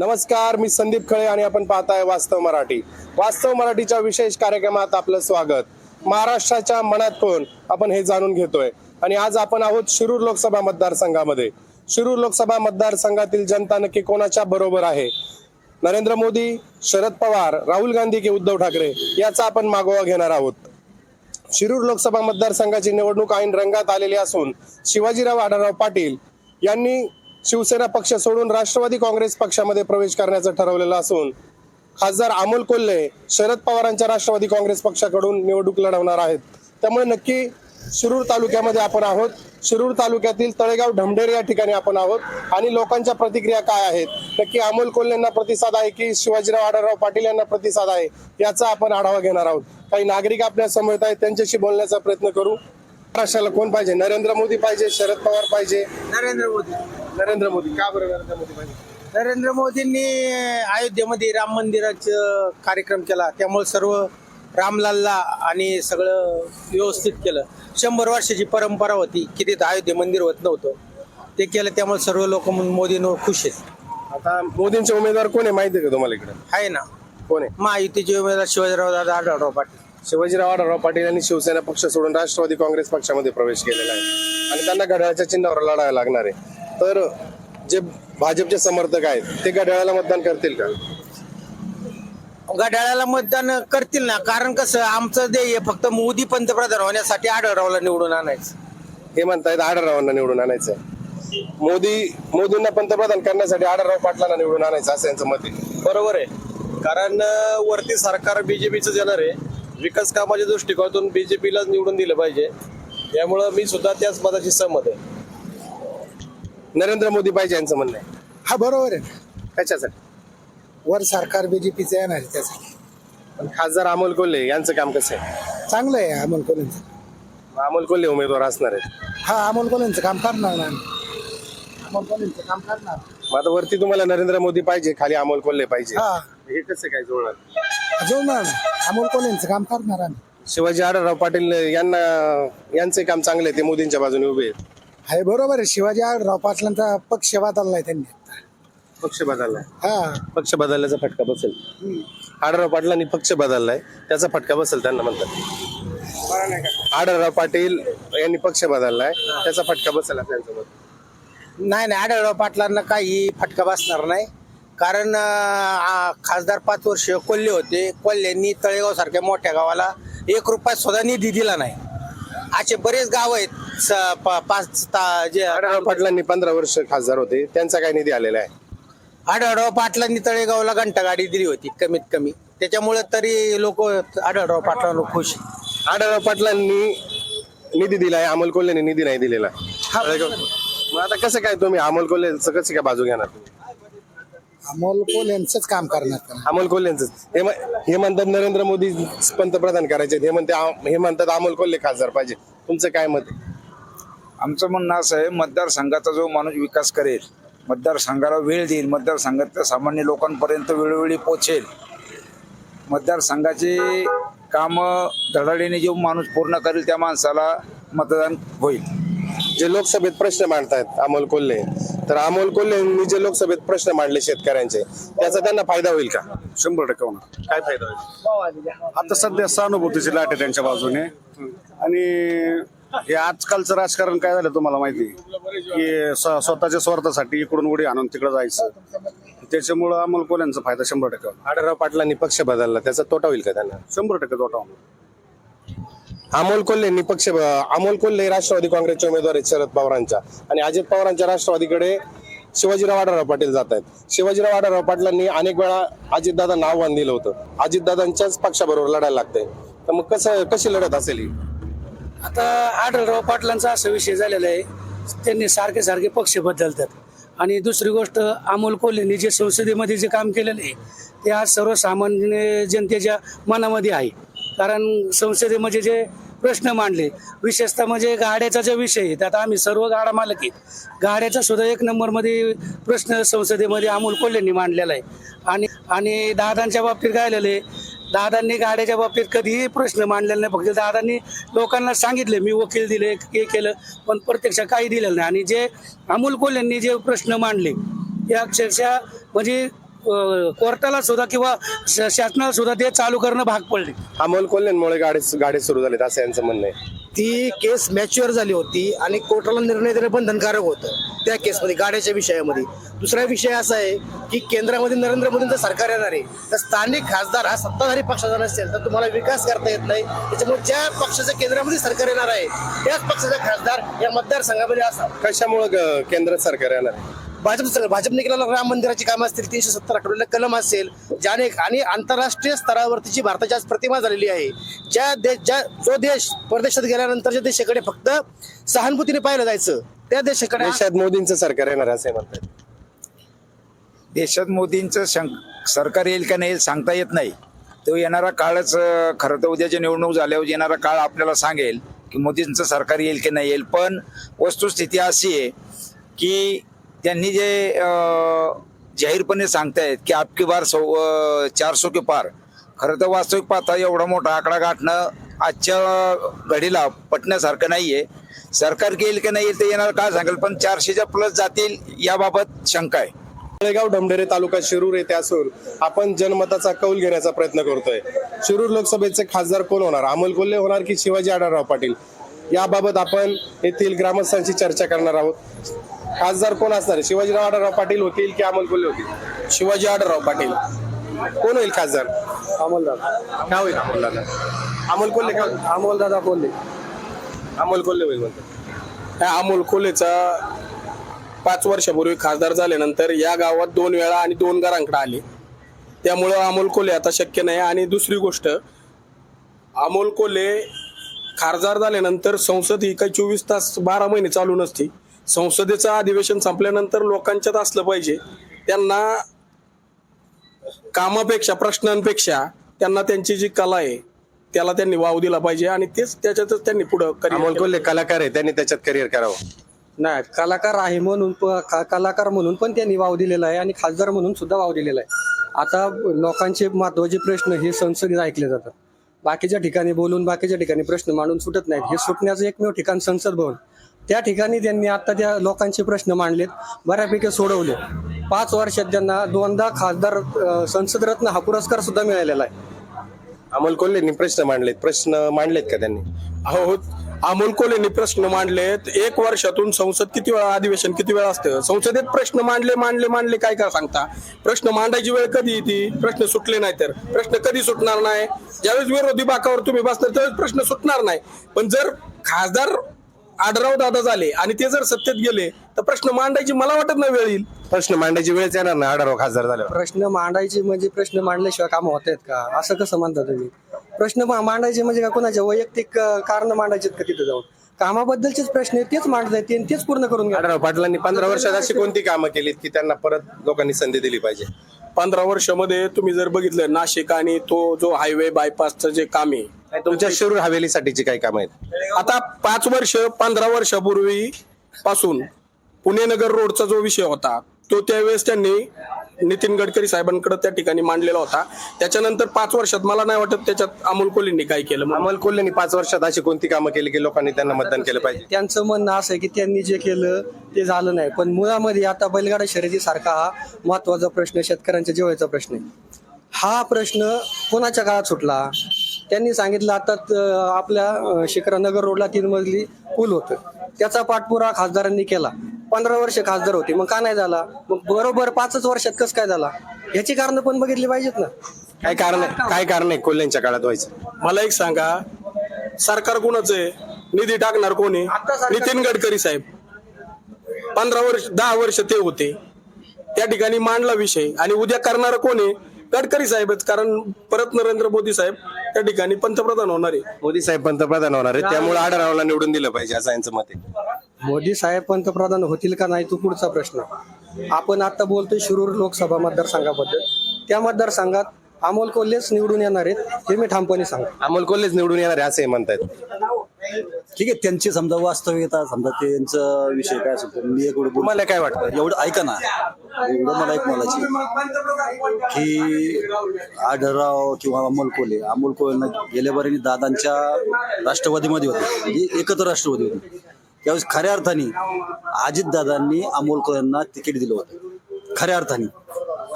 नमस्कार मी संदीप खळे आणि आपण पाहताय वास्तव मराठी. वास्तव मराठीच्या विशेष कार्यक्रमात आपलं स्वागत. महाराष्ट्राच्या मनात कोण? आपण हे जाणून घेतोय. आणि आज आपण आहोत शिरूर लोकसभा मतदारसंघामध्ये. शिरूर लोकसभा मतदारसंघातील जनता नक्की कोणाच्या बरोबर आहे? नरेंद्र मोदी शरद पवार राहुल गांधी की उद्धव ठाकरे याचा आपण मागोवा घेणार आहोत. शिरूर लोकसभा मतदारसंघाची निवडणूक ऐन रंगात आलेली असून शिवाजीराव आढळराव पाटील यांनी शिवसेना पक्ष सोडून राष्ट्रवादी काँग्रेस पक्षामध्ये प्रवेश करण्याचं ठरवलेलं असून खासदार अमोल कोल्हे शरद पवारांच्या राष्ट्रवादी काँग्रेस पक्षाकडून निवडणूक लढवणार आहेत. त्यामुळे नक्की शिरूर तालुक्यामध्ये आपण आहोत. शिरूर तालुक्यातील तळेगाव ढमढेर या ठिकाणी आपण आहोत. आणि लोकांच्या प्रतिक्रिया काय आहेत? नक्की अमोल कोल्हेंना प्रतिसाद आहे की शिवाजीराव आढळराव पाटील यांना प्रतिसाद आहे? याचा आपण आढावा घेणार आहोत. काही नागरिक आपल्यासमोर आहेत त्यांच्याशी बोलण्याचा प्रयत्न करू. महाराष्ट्राला कोण पाहिजे नरेंद्र मोदी पाहिजे शरद पवार पाहिजे नरेंद्र मोदी नरेंद्र मोदी का बरं नरेंद्र मोदी पाहिजे नरेंद्र मोदींनी अयोध्येमध्ये राम मंदिराचं कार्यक्रम केला त्यामुळे सर्व रामलालला आणि सगळं व्यवस्थित केलं शंभर वर्षाची परंपरा होती की तिथं अयोध्ये मंदिर होत नव्हतं ते केलं त्यामुळे सर्व लोक मोदींवर खुश आहेत आता मोदींचे उमेदवार कोण आहे माहिती आहे का तुम्हाला इकडे आहे ना कोण आहे महायुतीचे उमेदवार शिवाजीराव दादा आढळराव पाटील शिवाजीराव आढळराव पाटील यांनी शिवसेना पक्ष सोडून राष्ट्रवादी काँग्रेस पक्षामध्ये प्रवेश केलेला आहे. आणि त्यांना घड्याळाच्या चिन्हावर लढायला लागणार आहे. तर जे भाजपचे समर्थक आहेत ते घड्याळाला मतदान करतील का? घड्याळाला मतदान करतील ना. कारण कसं आमचं ध्येय फक्त मोदी पंतप्रधान होण्यासाठी आढळरावला निवडून आणायचं. हे म्हणतायत आढळरावांना निवडून आणायचं. मोदी मोदींना पंतप्रधान करण्यासाठी आढळराव पाटलांना निवडून आणायचं असं यांचं मत आहे. बरोबर आहे. कारण वरती सरकार बीजेपीचं येणार आहे. विकास कामाच्या दृष्टिकोनातून बीजेपीला निवडून दिलं पाहिजे. त्यामुळं मी सुद्धा त्याच मताची सहमत आहे. नरेंद्र मोदी पाहिजे यांचं म्हणणं आहे. हा बरोबर आहे. कशासाठी वर सरकार बीजेपीचं येणार आहे त्यासाठी. पण खासदार अमोल कोल्हे यांचं काम कसं आहे? चांगलं आहे अमोल कोल्हेंचं. अमोल कोल्हे उमेदवार असणार आहेत. हा अमोल कोल्हेंचं काम करणार ना आम्ही. अमोल कोल्हेंचं काम करणार. मग आता वरती तुम्हाला नरेंद्र मोदी पाहिजे खाली अमोल कोल्हे पाहिजे. हा. हे कसं काय जुळणार? जुळणार ना अमोल कोल्हेंचं काम करणार आम्ही. शिवाजी आढळराव पाटील यांना यांचे काम चांगले आहे, ते मोदींच्या बाजूने उभे आहेत. आहे बरोबर आहे. शिवाजी आढळराव पाटलांचा पक्ष बदललाय त्यांनी पक्ष बदललाय हा. पक्ष बदलल्याचा फटका बसेल. आढळराव पाटलांनी पक्ष बदललाय त्याचा फटका बसेल त्यांना म्हणतात. आढळराव पाटील यांनी पक्ष बदललाय त्याचा फटका बसेल असं यांचं मत. नाही नाही आढळराव पाटलांना काही फटका बसणार नाही. कारण आ, खासदार पाच वर्ष कोल्हे होते. कोल्ह्यांनी तळेगाव सारख्या मोठ्या गावाला एक रुपया सुद्धा निधी दिला नाही. असे बरेच गाव आहेत. स- प- पाच ता- जे आढळराव पाटलांनी पंधरा वर्ष खासदार होते. त्यांचा काय निधी आलेला आहे. आढळराव पाटलांनी तळेगावला घंटा गाडी दिली होती कमीत कमी. त्याच्यामुळे तरी लोक आढळराव पाटलांना खुश. आढळराव पाटलांनी निधी दिलाय अमोल कोल्हेने निधी नाही दिलेला. मग आता कसं काय तुम्ही अमोल कोल्हेचं कसं काय बाजू घेणार? तुम्ही? अमोल कोल्हेंचंच काम करणार अमोल कोल्हेंच हे म- हे म्हणतात नरेंद्र मोदी पंतप्रधान करायचे. हे म्हणते आ- हे म्हणतात अमोल कोल्हे खासदार पाहिजे. तुमचं काय मत आहे? आमचं म्हणणं असं आहे मतदारसंघाचा जो माणूस विकास करेल मतदारसंघाला वेळ देईल मतदारसंघातल्या सामान्य लोकांपर्यंत वेळोवेळी पोचेल मतदारसंघाचे कामं धडाडीने जो माणूस पूर्ण करेल त्या माणसाला मतदान होईल. जे लोकसभेत प्रश्न मांडतायत अमोल कोल्हे तर अमोल कोल्हेंनी जे लोकसभेत प्रश्न मांडले शेतकऱ्यांचे त्याचा त्यांना फायदा होईल का? शंभर टक्के होणार. काय फायदा होईल? आता सध्या सहानुभूतीची लाट आहे त्यांच्या बाजूने. आणि हे आजकालचं राजकारण काय झालं तुम्हाला माहिती? की स्व- स्वतःच्या स्वार्थासाठी इकडून उडी आणून तिकडे जायचं. त्याच्यामुळं अमोल कोल्यांचा फायदा शंभर टक्के आढळराव पाटलांनी पक्ष बदलला त्याचा तोटा होईल का त्यांना? शंभर टक्के तोटा होणार. अमोल कोल्हेंनी पक्ष अमोल कोल्हे राष्ट्रवादी काँग्रेसचे उमेदवार आहेत शरद पवारांच्या. आणि अजित पवारांच्या राष्ट्रवादीकडे शिवाजीराव आढळराव पाटील जात आहेत. शिवाजीराव आढळराव पाटलांनी अनेक वेळा अजितदादांना आव्हान दिलं होतं. अजितदादांच्याच पक्षाबरोबर लढायला लागतंय. तर मग कसं कशी लढत असेल ही? आता आढळराव पाटलांचा असा विषय झालेला आहे. त्यांनी सारखे सारखे पक्ष बदलतात. आणि दुसरी गोष्ट अमोल कोल्हेंनी जे संसदेमध्ये जे काम केलेलं आहे ते आज सर्वसामान्य जनतेच्या मनामध्ये आहे. कारण संसदेमध्ये म्हणजे जे प्रश्न मांडले विशेषतः म्हणजे गाड्याचा जो विषय आहे त्यात आम्ही सर्व गाडा मालक आहेत. गाड्याचा सुद्धा एक नंबरमध्ये प्रश्न संसदेमध्ये अमोल कोल्हेंनी मांडलेला आहे. आणि आणि दादांच्या बाबतीत काय झालेलं आहे दादांनी गाड्याच्या बाबतीत कधीही प्रश्न मांडलेला नाही. फक्त दादांनी लोकांना सांगितले मी वकील दिले हे केलं पण प्रत्यक्ष काही दिलेलं नाही. आणि जे अमोल कोल्हेंनी जे प्रश्न मांडले ते अक्षरशः म्हणजे कोर्टाला सुद्धा किंवा श- शासनाला सुद्धा ते चालू करणं भाग पडले. अमोल कोल्हेंमुळे गाडी गाडी सुरू झालीत असं यांचं म्हणणं आहे. ती केस मॅच्युअर झाली होती आणि कोर्टाला निर्णय देणं बंधनकारक होतं त्या केसमध्ये गाड्याच्या विषयामध्ये. दुसरा विषय असा आहे की केंद्रामध्ये नरेंद्र मोदींचं सरकार येणार आहे. तर स्थानिक खासदार हा सत्ताधारी पक्षाचा नसेल तर तुम्हाला विकास करता येत नाही. त्याच्यामुळे ज्या पक्षाचं केंद्रामध्ये सरकार येणार आहे त्याच पक्षाचा खासदार या मतदारसंघामध्ये असावा. कशामुळे केंद्र सरकार येणार आहे? भाजप सरकार भाजपने केलेलं राम मंदिराची कामं असतील तीनशे सत्तर आठवड्याला कलम असेल ज्याने आणि आंतरराष्ट्रीय स्तरावरतीची भारताची आज प्रतिमा झालेली आहे. ज्या देश ज्या जो देश परदेशात गेल्यानंतरच्या देशाकडे फक्त सहानुभूतीने पाहिलं जायचं त्या देशाकडे देशात मोदींचं सरकार येणार आहे असं म्हणतात. देशात मोदींचं सरकार येईल का नाही सांगता येत नाही. तो येणारा काळच खरं तर उद्याची निवडणूक झाल्यावर येणारा काळ आपल्याला सांगेल की मोदींचं सरकार येईल की नाही येईल. पण वस्तुस्थिती अशी आहे की त्यांनी जे जाहीरपणे जाहीरपणे सांगतायत की आपकी बार सौ चार चारसो के पार. खरं तर वास्तविक पाहता एवढा मोठा आकडा गाठणं आजच्या घडीला पटण्यासारखं नाही आहे सरकार येईल की नाही येईल ते येणार काय सांगेल पण चारशेच्या प्लस जातील याबाबत शंका आहे. तळेगाव डमढेरे तालुका शिरूर येथे असून आपण जनमताचा कौल घेण्याचा प्रयत्न करतोय. शिरूर लोकसभेचे खासदार कोण होणार? अमोल कोल्हे होणार की शिवाजी आढळराव पाटील? याबाबत आपण येथील ग्रामस्थांशी चर्चा करणार आहोत. खासदार कोण असणार? आहे शिवाजीराव आढळराव पाटील होतील की अमोल कोल्हे होतील? शिवाजी आढळराव पाटील. कोण होईल खासदार? अमोलदादा. काय होईल अमोल दादा अमोल कोल्हे का अमोलदादा बोलले अमोल कोल्हे होईल म्हणतात. अमोल कोल्हेचा पाच वर्षापूर्वी खासदार झाल्यानंतर या गावात दोन वेळा आणि दोन घरांकडे आले. त्यामुळं अमोल कोल्हे आता शक्य नाही. आणि दुसरी गोष्ट अमोल कोल्हे खासदार झाल्यानंतर संसद ही काही चोवीस तास बारा महिने चालू नसते. संसदेचं अधिवेशन संपल्यानंतर लोकांच्यात असलं पाहिजे. त्यांना कामापेक्षा प्रश्नांपेक्षा त्यांना त्यांची जी कला आहे त्याला त्यांनी वाव दिला पाहिजे आणि तेच त्याच्यातच त्यांनी पुढं अमोल. कोल्हे कलाकार आहे त्यांनी त्याच्यात करिअर करावं. नाही कलाकार आहे म्हणून प- का- कलाकार म्हणून पण त्यांनी वाव दिलेला आहे आणि खासदार म्हणून सुद्धा वाव दिलेला आहे. आता लोकांचे महत्त्वाचे प्रश्न हे संसदेत ऐकले जातात. बाकीच्या ठिकाणी बोलून बाकीच्या ठिकाणी प्रश्न मांडून सुटत नाहीत. हे सुटण्याचं एकमेव ठिकाण संसद भवन. त्या ठिकाणी त्यांनी आता त्या लोकांचे प्रश्न मांडलेत बऱ्यापैकी सोडवले. पाच वर्षात त्यांना दोनदा खासदार अं, संसद रत्न हा पुरस्कार सुद्धा मिळालेला आहे. अमोल कोल्हेंनी प्रश्न मांडलेत. प्रश्न मांडलेत का त्यांनी? हो अमोल कोल्हेंनी प्रश्न मांडलेत. एक वर्षातून संसद किती वेळा अधिवेशन किती वेळा असतं? संसदेत प्रश्न मांडले मांडले मांडले काय काय सांगता? प्रश्न मांडायची वेळ कधी येते? प्रश्न सुटले नाही तर. प्रश्न कधी सुटणार नाही? ज्यावेळेस विरोधी बाकावर तुम्ही बसणार त्यावेळेस प्रश्न सुटणार नाही. पण जर खासदार आडराव दादा झाले आणि ते जर सत्तेत गेले तर प्रश्न मांडायची मला वाटत नाही वेळ येईल. प्रश्न मांडायची वेळच येणार ना आढावा खासदार झाल्यावर. प्रश्न मांडायचे म्हणजे प्रश्न मांडल्याशिवाय काम होत आहेत का? असं कसं म्हणता तुम्ही? प्रश्न मा- मांडायचे म्हणजे का कोणाच्या वैयक्तिक कारण मांडायचे का तिथे जाऊन? कामाबद्दलचेच प्रश्न आहेत तेच मांडतायत आणि तेच पूर्ण करून घ्या पाटलांनी पंधरा वर्षात अशी कोणती कामं केलीत की त्यांना परत लोकांनी संधी दिली पाहिजे? पंधरा वर्षामध्ये तुम्ही जर बघितलं नाशिक आणि तो जो हायवे बायपासचं जे काम आहे तुमच्या शिरूर हवेलीसाठीची काही कामं आहेत? आता पाच वर्ष पंधरा वर्षापूर्वी पासून पुणे नगर रोडचा जो विषय होता तो त्यावेळेस त्यांनी नितीन गडकरी साहेबांकडे त्या ठिकाणी मांडलेला होता. त्याच्यानंतर पाच वर्षात मला नाही वाटत त्याच्यात अमोल कोल्हेंनी काय केलं. अमोल कोल्हेंनी पाच वर्षात अशी कोणती कामं केली की लोकांनी त्यांना मतदान केलं पाहिजे? त्यांचं म्हणणं असं आहे की त्यांनी जे केलं ते झालं नाही. पण मुळामध्ये आता बैलगाडा शर्यतीसारखा हा महत्त्वाचा प्रश्न शेतकऱ्यांच्या जेवायचा प्रश्न आहे. हा प्रश्न कोणाच्या काळात सुटला? त्यांनी सांगितलं आता आपल्या शिखरानगर रोडला तीन मजली पूल होतं. त्याचा पाठपुरावा खासदारांनी केला. पंधरा वर्ष खासदार होते. मग का नाही झाला? मग बरोबर पाचच वर्षात कसं काय झाला? ह्याची कारण पण बघितली पाहिजेत ना. काय कारण आहे? काय कारण आहे कोल्हेंच्या काळात व्हायचं? मला एक सांगा. सरकार कोणाचं आहे? निधी टाकणार कोणी? नितीन गडकरी साहेब. पंधरा वर्ष दहा वर्ष ते होते. त्या ठिकाणी मांडला विषय. आणि उद्या करणार कोणी गडकरी साहेबच. कारण परत नरेंद्र मोदी साहेब त्या ठिकाणी पंतप्रधान होणार आहे. मोदी साहेब पंतप्रधान होणार आहेत. त्यामुळे आढळरावला निवडून दिलं पाहिजे असं यांचं मत आहे. मोदी साहेब पंतप्रधान होतील का नाही तो पुढचा प्रश्न. आपण आता बोलतोय शिरूर लोकसभा मतदारसंघाबद्दल. त्या मतदारसंघात अमोल कोल्हेच निवडून येणार आहेत हे मी ठामपणे सांगतो. अमोल कोल्हेच निवडून येणार आहे असंही म्हणतायत. ठीक आहे त्यांची समजा वास्तविकता समजा त्यांचा विषय काय असेल मी एक तुम्हाला काय वाटतं? एवढं ऐका ना. एवढं मला एक बोलायची की आढळराव किंवा अमोल कोल्हे अमोल कोल्हे गेल्या बारीने दादांच्या राष्ट्रवादीमध्ये होते. म्हणजे एकत्र राष्ट्रवादी होते. त्यावेळेस खऱ्या अर्थाने अजितदादांनी अमोल कोल्हेंना तिकीट दिलं होतं. खऱ्या अर्थाने.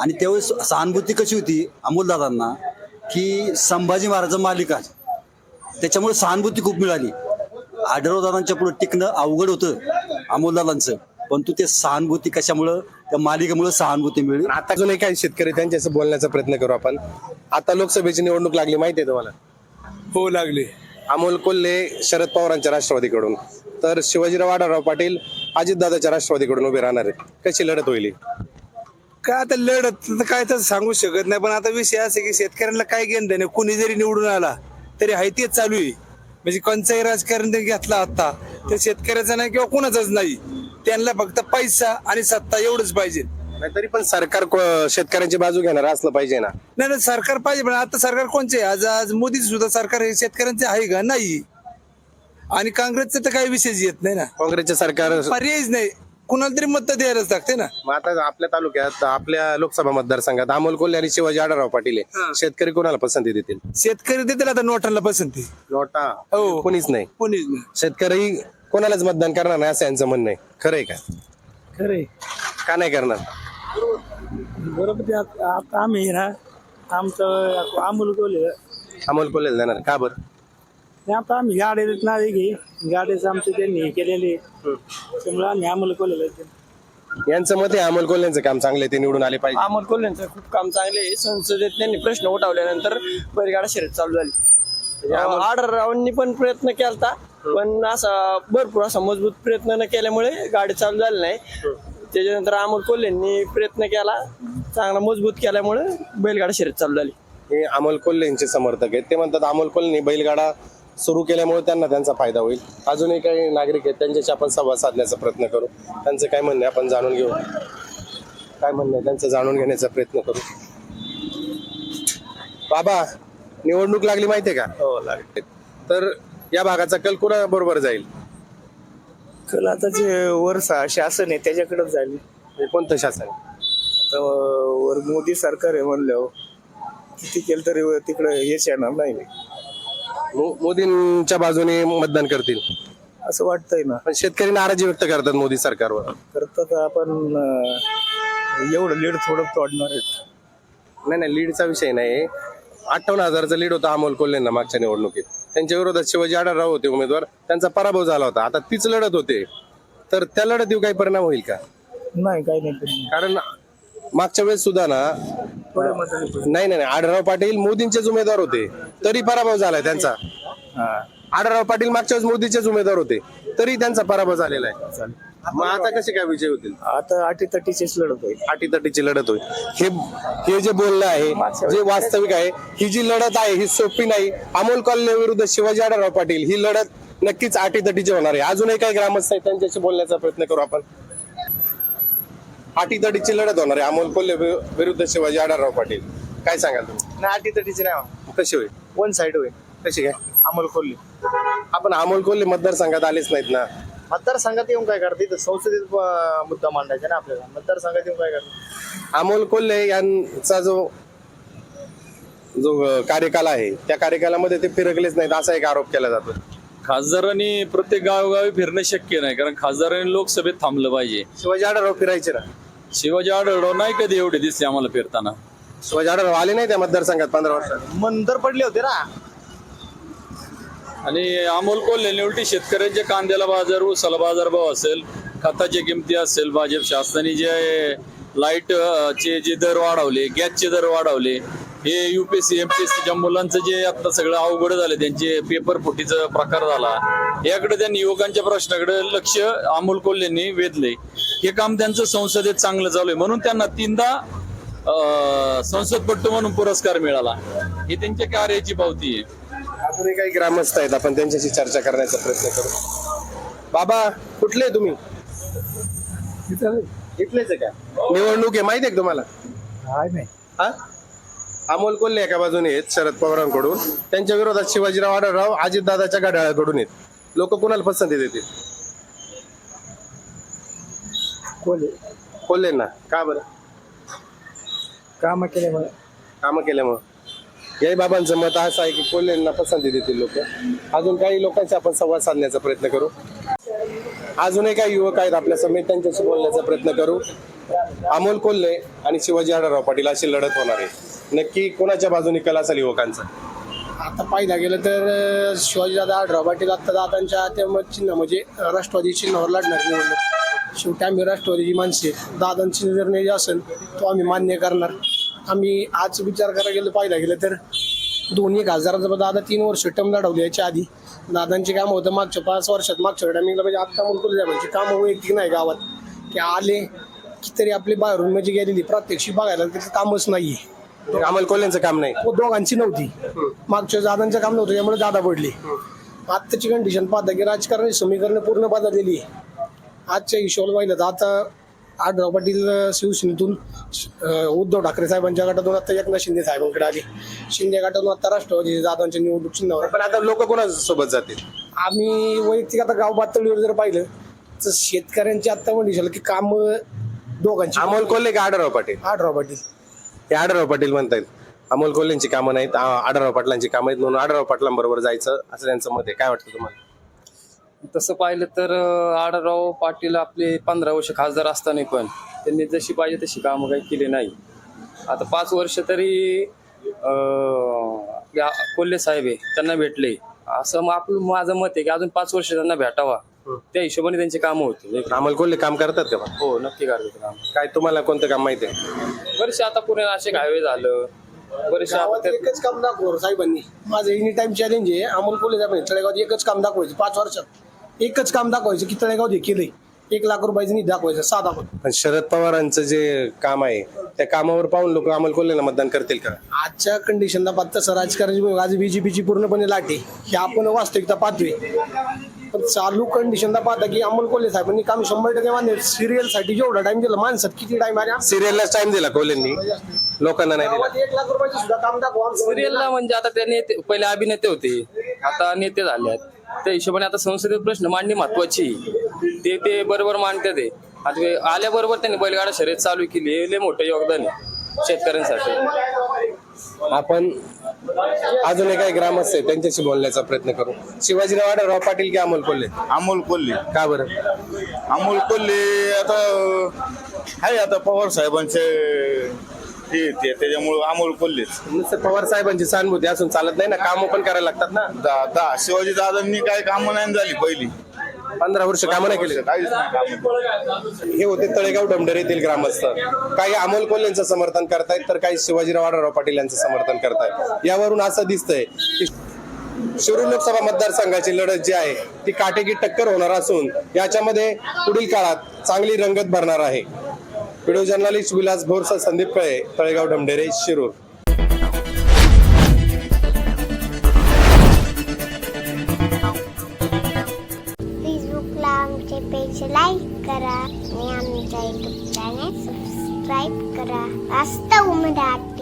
आणि त्यावेळेस सहानुभूती कशी होती अमोलदादांना की संभाजी महाराज मालिका त्याच्यामुळे सहानुभूती खूप मिळाली. आढळदादांच्या पुढे टिकणं अवघड होतं अमोलदादांचं. परंतु ते सहानुभूती कशामुळं त्या मालिकेमुळे सहानुभूती मिळली? आता अजूनही काही शेतकरी त्यांच्याशी बोलण्याचा प्रयत्न करू आपण. आता लोकसभेची निवडणूक लागली माहिती आहे तुम्हाला? हो लागले. अमोल कोल्हे शरद पवारांच्या राष्ट्रवादीकडून. तर शिवाजीराव आढळराव पाटील अजितदादाच्या राष्ट्रवादीकडून उभे राहणार आहेत. कशी लढत होईल? काय आता लढत तर काय तर सांगू शकत नाही पण आता विषय असा की शेतकऱ्यांना काय घेणं देणं कुणी जरी निवडून आला तरी आहे तेच चालू आहे. म्हणजे कोणचंही राजकारण जरी घेतला आता तर शेतकऱ्याचा नाही किंवा कोणाचाच नाही. त्यांना फक्त पैसा आणि सत्ता एवढंच पाहिजे. नाही तरी पण सरकार को- शेतकऱ्यांची बाजू घेणार असलं पाहिजे ना? नाही नाही सरकार पाहिजे पण आता सरकार कोणचे आहे? आज आज मोदी सुद्धा सरकार हे शेतकऱ्यांचे आहे का? नाही. आणि काँग्रेसचं तर काही विशेष येत नाही ना. काँग्रेसचे सरकार पर्यायच नाही. कुणाला तरी मत द्यायलाच लागते ना. मग आता आपल्या तालुक्यात आपल्या लोकसभा मतदारसंघात अमोल कोल्हे आणि शिवाजी आढळराव पाटील आहे. शेतकरी कोणाला पसंती देतील? शेतकरी देतील आता नोटांना पसंती. नोटा? हो. कोणीच नाही. कोणीच नाही. शेतकरी कोणालाच मतदान करणार नाही असं यांचं म्हणणं आहे. खरं आहे का? खरे का नाही करणार? बरोबर ते आता आम्ही ना आमचं अमोल गोले अमोल कोल्हे देणार. का बरं? आता आम्ही गाडी नाही घे गाडीचं आमचं त्यांनी हे केलेले. त्यामुळे आम्ही अमोल गोले यांचं मत आहे अमोल कोल्हेंचं काम चांगलं आहे ते निवडून आले पाहिजे. अमोल कोल्हेंचं खूप काम चांगले आहे. संसदेत त्यांनी प्रश्न उठवल्यानंतर बैलगाडा शर्यत चालू झाली. आडर रावांनी पण प्रयत्न केलता पण असा भरपूर असा मजबूत प्रयत्न न केल्यामुळे गाडी चालू झाली नाही. त्याच्यानंतर अमोल कोल्हेंनी प्रयत्न केला चांगला मजबूत केल्यामुळे बैलगाडा शर्यत चालू झाली. हे अमोल कोल्हेंचे समर्थक आहेत. ते म्हणतात अमोल कोल्हेंनी बैलगाडा सुरू केल्यामुळे त्यांना त्यांचा फायदा होईल. अजूनही काही नागरिक आहेत त्यांच्याशी आपण संवाद साधण्याचा प्रयत्न करू. त्यांचं काय म्हणणं आपण जाणून घेऊ. काय म्हणणं त्यांचं जाणून घेण्याचा प्रयत्न करू. बाबा निवडणूक लागली माहितीये का? हो लागली. तर या भागाचा कल कुणा बरोबर जाईल? कल आता जे वर शासन आहे त्याच्याकडे जाईल. हे कोणतं शासन? आता वर मोदी सरकार आहे म्हणल्यावर किती केलं तरी तिकडे हेच येणार नाही. मो- मोदींच्या बाजूने मतदान करतील. असं वाटतंय ना. पण शेतकरी नाराजी व्यक्त करतात मोदी सरकारवर. करतात आपण अं, एवढं लीड थोडं तोडणार आहेत. नाही नाही लीडचा विषय नाही. अठ्ठावन्न हजारचा लीड होता अमोल कोल्हेंना मागच्या निवडणुकीत. त्यांच्या विरोधात शिवाजी आढळराव होते उमेदवार. त्यांचा पराभव झाला होता. आता तीच लढत होते. तर त्या लढतीवर काही परिणाम होईल का? नाही काही नाही कारण मागच्या वेळेस सुद्धा ना नाही नाही नाही. आढळराव पाटील मोदींचेच उमेदवार होते. तरी पराभव झालाय त्यांचा. आढळराव पाटील मागच्या वेळेस मोदीचेच उमेदवार होते. तरी त्यांचा पराभव झालेला आहे. मग आता कसे काय विजय होतील? आता अटी तटीचीच लढत होईल. अटीतटीची लढत होईल. हे हे जे बोलणं आहे जे वास्तविक आहे ही जी लढत आहे ही सोपी नाही. अमोल कॉलने विरुद्ध शिवाजी आढळराव पाटील ही लढत नक्कीच अटीतटीची होणार आहे. अजूनही काही ग्रामस्थ आहेत त्यांच्याशी बोलण्याचा प्रयत्न करू आपण. अटीतटीची लढत होणार आहे. अमोल कोल्हे वि- विरुद्ध शिवाजी आढळराव पाटील. काय सांगाल तुम्ही? नाही तटीची नाही कशी होईल? वन साइड होईल. कशी काय? अमोल कोल्हे. आपण अमोल कोल्हे मतदारसंघात आलेच नाहीत ना? मतदारसंघात येऊन काय करते इथं संसदेत अं, मुद्दा मांडायचा ना आपल्याला. मतदारसंघात येऊन काय करते अमोल कोल्हे यांचा जो जो अ, कार्यकाल आहे त्या कार्यकालामध्ये ते फिरकलेच नाहीत. असा एक आरोप केला जातो. खासदारांनी प्रत्येक गावोगावी फिरणं शक्य नाही कारण खासदारांनी लोकसभेत थांबलं पाहिजे. शिवाजी आढळराव फिरायचे ना. शिवाजी आढळराव नाही कधी एवढे दिसते आम्हाला फिरताना. शिवाजी आढळराव आले नाही त्या मतदारसंघात पंधरा वर्षात. मंदर पडले होते ना. आणि अमोल कोल्हेने उलटी शेतकऱ्यांच्या कांद्याला बाजार उसाला बाजार भाव असेल खताच्या किमती असेल भाजप शासनाने जे लाइट चे जे दर वाढवले गॅसचे दर वाढवले हे युपीएससी एमपीएससीच्या मुलांचं जे आता सगळं अवघड झालं त्यांचे पेपर फुटीचा प्रकार झाला. याकडे त्यांनी युवकांच्या प्रश्नाकडे लक्ष अमोल कोल्हेंनी वेधले हे काम त्यांचं संसदेत चांगलं चालू आहे. म्हणून त्यांना तीनदा संसदपट्टू म्हणून पुरस्कार मिळाला. ही त्यांच्या कार्याची पावती आहे. अजूनही काही ग्रामस्थ आहेत. आपण त्यांच्याशी चर्चा करण्याचा प्रयत्न करू. बाबा कुठले आहे तुम्ही इथलेच आहे का? निवडणूक आहे माहिती आहे का तुम्हाला? हा? अमोल कोल्हे एका बाजूने आहेत शरद पवारांकडून. त्यांच्या विरोधात शिवाजीराव आढळराव अजितदादाच्या घड्याळाकडून आहेत. लोक कोणाला पसंती देतील? कोल्हेंना. का बरं? काम केल्यामुळे कामं केल्यामुळं याही बाबांचं मत असं आहे की कोल्हेंना पसंती देतील लोक. अजून काही लोकांशी आपण संवाद साधण्याचा प्रयत्न करू. अजूनही काही युवक आहेत आपल्या समेत त्यांच्याशी बोलण्याचा प्रयत्न करू. अमोल कोल्हे आणि शिवाजी आढळराव पाटील अशी लढत होणार आहे. नक्की कोणाच्या बाजूने कल असेल युवकांचा? आता पाहिला गेलं तर शिवाजी दादा आढराव पाटील आता दादांच्या त्या चिन्ह म्हणजे राष्ट्रवादी चिन्हावर लढणार निवडणूक. शेवटी आम्ही राष्ट्रवादीची माणसे दादांचे निर्णय जे असेल तो आम्ही मान्य करणार. आम्ही आज विचार करायला गेलो पाहिला गेलं तर दोन्ही खासदारांचा दादा तीन वर्ष टर्म लढवली याच्या आधी. दादांचे काम होतं मागच्या पाच वर्षात मागच्या टायमिंगला म्हणजे आता मुलकुल म्हणजे कामं वैयक्तिक नाही गावात. की आले की तरी आपली बाहेरून म्हणजे गेलेली प्रत्यक्षी बघायला त्याचं कामच नाहीये. अमोल कोल्हेंचं काम नाही. व दोघांची नव्हती. मागच्या दादांचं काम नव्हतं त्यामुळे दादा पडले. आत्ताची कंडिशन पाहता की राजकारणाची समीकरण पूर्ण बदललेली आजच्या हिशोबाला पाहिलं तर आता आढराव पाटील शिवसेनेतून उद्धव ठाकरे साहेबांच्या गटातून आता एकनाथ शिंदे साहेबांकडे आले. शिंदे गटातून आता राष्ट्रवादी दादांच्या निवडणूक चिन्हावर पण आता लोक कोणा सोबत जातील? आम्ही वैयक्तिक आता गाव पातळीवर जर पाहिलं तर शेतकऱ्यांची आता म्हणजे की काम दोघांची. अमोल कोल्हे का आढळराव पाटील? आढराव पाटील. ते आढळराव पाटील म्हणतायत. अमोल कोल्हेंची कामं नाहीत आढळराव पाटलांची कामं आहेत म्हणून आढळराव पाटलांबरोबर जायचं असं त्यांचं मत आहे. काय वाटतं तुम्हाला? तसं पाहिलं तर अं, आढळराव पाटील आपले पंधरा वर्ष खासदार असताना पण त्यांनी जशी पाहिजे तशी कामं काही केली नाही. आता पाच वर्ष तरी कोल्हे साहेब आहे त्यांना भेटले. असं मग आपलं माझं मत आहे की अजून पाच वर्ष त्यांना भेटावा. त्या हिशोबाने त्यांची कामं होती. अमोल कोल्हे काम करतात का? पण? हो नक्की करतात काम. काय तुम्हाला कोणतं काम माहिती आहे? बरेचसे आता पुणे नाशिक हायवे झालं. एकच काम दाखव साहेबांनी. माझं एनी टाइम चॅलेंज आहे अमोल कोल्हे साहेबांनी तळेगावात एकच काम दाखवायचं पाच वर्षात. एकच काम दाखवायचं की तळेगाव हे केलंय एक लाख रुपयाचं निधी दाखवायचं साधा पण पण शरद पवारांचं जे काम आहे त्या कामावर पाहून लोक अमोल कोल्हेला मतदान करतील का? आजच्या कंडिशनला पाहता तसं राजकारण आज बीजेपीची पूर्णपणे लाटे ही आपण वास्तविकता पाहतोय. पण चालू कंडिशनला पाहता की अमोल कोल्हे साहेबांनी काम शंभर टक्के मान्य सिरियलसाठी जेवढा टाइम दिला माणसात किती टाइम आला? सिरियललाच टाइम दिला कोल्हेंनी. लोकांना नाही दिला. गावात एक लाख रुपयाचं सुद्धा काम दाखवा. सिरियलला म्हणजे आता ते नेते पहिले अभिनेते होते. आता नेते झाले आहेत. त्या हिशोबाने आता संसदेत प्रश्न मांडणी महत्वाची. ते ते बरोबर मांडते ते. आता ते आल्याबरोबर त्यांनी बैलगाडा शर्यत चालू केली. हे लय मोठं योगदान आहे शेतकऱ्यांसाठी. आपण अजूनही काही ग्रामस्थ आहे त्यांच्याशी बोलण्याचा प्रयत्न करू. शिवाजीराव आढळराव पाटील की अमोल कोल्हे? अमोल कोल्हे. का बरं? अमोल कोल्हे आता आहे आता पवार साहेबांचे हे ते त्याच्यामुळं अमोल कोल्हेच. नुसतं पवार साहेबांची सहानुभूती असून चालत नाही ना कामं पण करायला लागतात ना? दा दा शिवाजी दादांनी काय कामं नाही झाली पहिली. पंधरा वर्ष कामं नाही केली. काहीच नाही कामं. हे होते तळेगाव डमडर येथील ग्रामस्थ. काही अमोल कोल्हेंचं समर्थन करतायत तर काही शिवाजीराव आढळराव पाटील यांचं समर्थन करतायत. यावरून असं दिसतंय की शिरूर लोकसभा मतदारसंघाची लढत जी आहे ती काटेकी टक्कर होणार असून याच्यामध्ये पुढील काळात चांगली रंगत भरणार आहे. Video journalist Vilas Bhorsa Sandeep Kale Talegaon डमडेरे Shirur. फेसबुकला आमचे पेज लाईक करा आणि आमच्या युट्यूब चॅनेल सबस्क्राईब करा. वास्तव मराठी